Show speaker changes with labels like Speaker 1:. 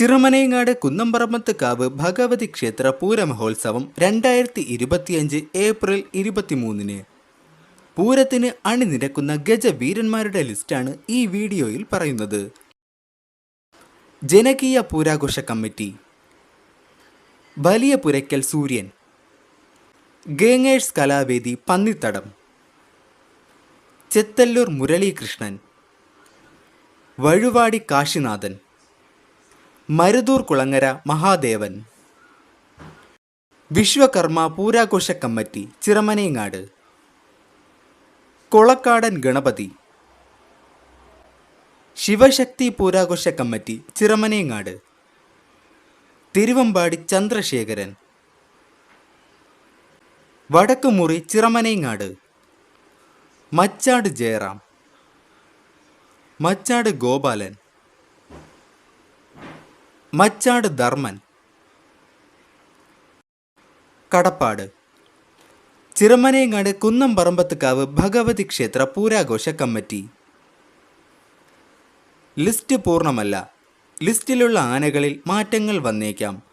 Speaker 1: ചിറമനയങ്ങാട് കുന്നംപറമ്പത്ത് കാവ് ഭഗവതി ക്ഷേത്ര പൂരമഹോത്സവം രണ്ടായിരത്തി ഇരുപത്തിയഞ്ച് ഏപ്രിൽ ഇരുപത്തിമൂന്നിന്. പൂരത്തിന് അണിനിരക്കുന്ന ഗജവീരന്മാരുടെ ലിസ്റ്റാണ് ഈ വീഡിയോയിൽ പറയുന്നത്. ജനകീയ പൂരാഘോഷ കമ്മിറ്റി. വലിയ പുരയ്ക്കൽ സൂര്യൻ. ഗേങ്ങേഴ്സ് കലാവേദി പന്നിത്തടം. ചെത്തല്ലൂർ മുരളീകൃഷ്ണൻ. വഴുവാടി കാശിനാഥൻ. മരുതൂർ കുളങ്ങര മഹാദേവൻ. വിശ്വകർമ്മ പൂരാഘോഷ കമ്മിറ്റി ചിറമനേങ്ങാട്. കൊളക്കാടൻ ഗണപതി. ശിവശക്തി പൂരാഘോഷ കമ്മിറ്റി ചിറമനേങ്ങാട്. തിരുവമ്പാടി ചന്ദ്രശേഖരൻ. വടക്കുമുറി ചിറമനേങ്ങാട്. മച്ചാട് ജയറാം. മച്ചാട് ഗോപാലൻ. മച്ചാട് ധർമ്മൻ. കടപ്പാട്. ചിറമനേങ്ങാട് കുന്നംപറമ്പത്തുകാവ് ഭഗവതി ക്ഷേത്ര പൂരാഘോഷ കമ്മിറ്റി. ലിസ്റ്റ് പൂർണമല്ല. ലിസ്റ്റിലുള്ള ആനകളിൽ മാറ്റങ്ങൾ വന്നേക്കാം.